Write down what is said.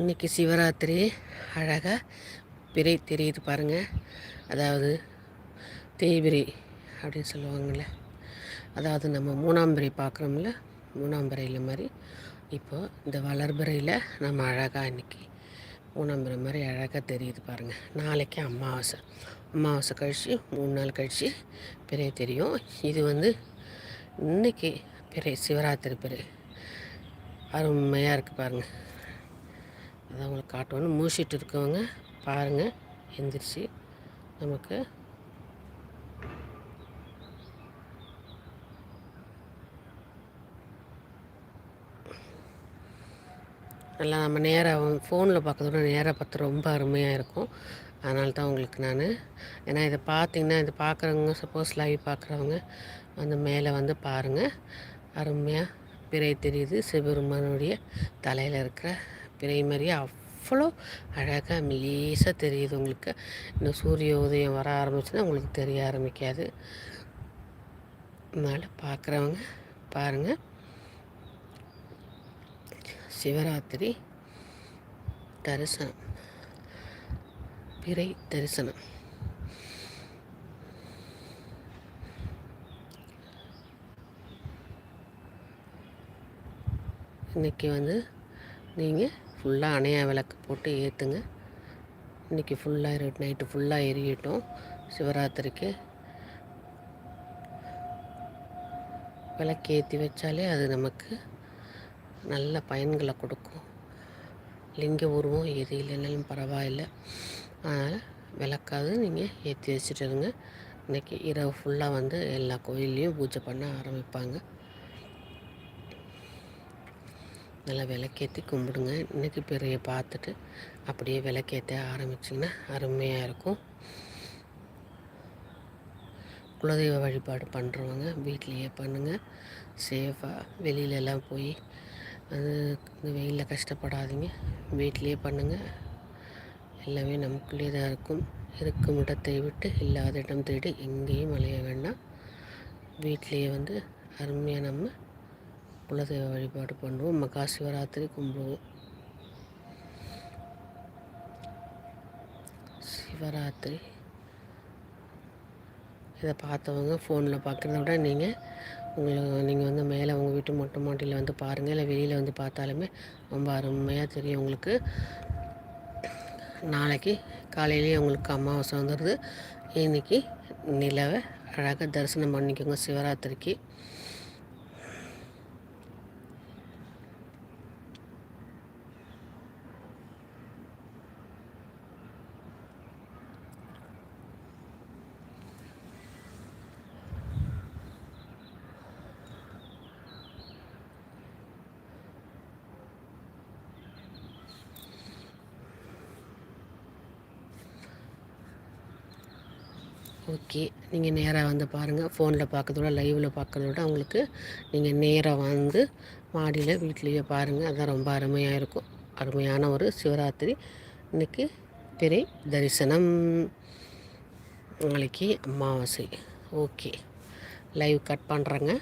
இன்றைக்கி சிவராத்திரி. அழகாக பிறை தெரியுது பாருங்கள் அதாவது தேய்பிரி அப்படின்னு சொல்லுவாங்கள்ல அதாவது நம்ம மூணாம்பிரை பார்க்குறோம்ல. மூணாம்பிரையில் மாதிரி இப்போது இந்த வளர்பிறையில் நம்ம அழகாக இன்றைக்கி மூணாம்பிரை மாதிரி அழகாக தெரியுது பாருங்கள் நாளைக்கு அமாவாசை. அமாவாசை கழித்து மூணு நாள் கழித்து பிறை தெரியும். இது வந்து இன்றைக்கி பிறை சிவராத்திரி பிறை. அருமையாக இருக்குது பாருங்கள் அதை உங்களுக்கு காட்டணும் மூசிட்டு இருக்கவங்க பாருங்கள் எந்திரிச்சு நமக்கு நல்லா நம்ம நேராக ஃபோனில் பார்க்கறதோட நேராக பார்த்து ரொம்ப அருமையாக இருக்கும். அதனால தான் உங்களுக்கு நான் ஏன்னா இதை பார்த்தீங்கன்னா இது பார்க்குறவங்க சப்போஸ் லைவ் பார்க்குறவங்க வந்து மேலே வந்து பாருங்கள் அருமையாக பிறை தெரியுது. சிவபெருமானுடைய தலையில் இருக்கிற பிறை மாதிரியே அவ்வளோ அழகாக மெலீஸாக தெரியுது உங்களுக்கு. இன்னும் சூரிய உதயம் வர ஆரம்பிச்சுன்னா உங்களுக்கு தெரிய ஆரம்பிக்காது. அதனால் பார்க்குறவங்க பாருங்கள் சிவராத்திரி தரிசனம். பிறை தரிசனம். இன்றைக்கி வந்து நீங்கள் ஃபுல்லாக அணையா விளக்கு போட்டு ஏற்றுங்க இன்றைக்கி ஃபுல்லாக எரி நைட்டு ஃபுல்லாக எரியட்டும். சிவராத்திரிக்கு விளக்கு ஏற்றி வச்சாலே அது நமக்கு நல்ல பயன்களை கொடுக்கும். லிங்க உருவம் எது இல்லைனாலும் பரவாயில்லை. அதனால் விளக்காது நீங்கள் ஏற்றி வச்சுட்டு இருங்க. இன்றைக்கி இரவு ஃபுல்லாக வந்து எல்லா கோயில்லையும் பூஜை பண்ண ஆரம்பிப்பாங்க. நல்லா விளக்கேற்றி கும்பிடுங்க. இன்றைக்கி பிறையை பார்த்துட்டு அப்படியே விளக்கேற்ற ஆரம்பிச்சிங்கன்னா அருமையாக இருக்கும். குலதெய்வ வழிபாடு பண்ணுறவங்க வீட்லேயே பண்ணுங்கள் சேஃபாக வெளியிலலாம் போய் அது இந்த வெயிலில் கஷ்டப்படாதீங்க. வீட்லேயே பண்ணுங்கள் எல்லாமே நமக்குள்ளே தான் இருக்கும். இருக்கும் இடத்தை விட்டு இல்லாத இடம் தேடி எங்கேயும் அலைய வேண்டாம். வீட்லேயே வந்து அருமையாக நம்ம குலதெய்வ வழிபாடு பண்ணுவோம். மகா சிவராத்திரி கும்பிடுவோம். சிவராத்திரி. இதை பார்த்தவங்க ஃபோனில் பார்க்குறத விட நீங்கள் உங்களை நீங்கள் வந்து மேலே உங்கள் வீட்டு மொட்டை மாட்டியில் வந்து பாருங்கள் இல்லை வெளியில் வந்து பார்த்தாலுமே ரொம்ப அருமையாக தெரியும் உங்களுக்கு. நாளைக்கு காலையிலேயே உங்களுக்கு அமாவாசை வந்துடுது. இன்றைக்கி நிலவை அழகாக தரிசனம் பண்ணிக்கோங்க சிவராத்திரிக்கு. ஓகே. நீங்கள் நேராக வந்து பாருங்கள் ஃபோனில் பார்க்கறதோட லைவில் பார்க்கறதோட உங்களுக்கு நீங்கள் நேராக வந்து மாடியில் வீட்லேயே பாருங்கள் அதுதான் ரொம்ப அருமையாக இருக்கும். அருமையான ஒரு சிவராத்திரி. இன்றைக்கி பிறை தரிசனம். நாளைக்கு அமாவாசை. ஓகே. லைவ் கட் பண்ணுறேங்க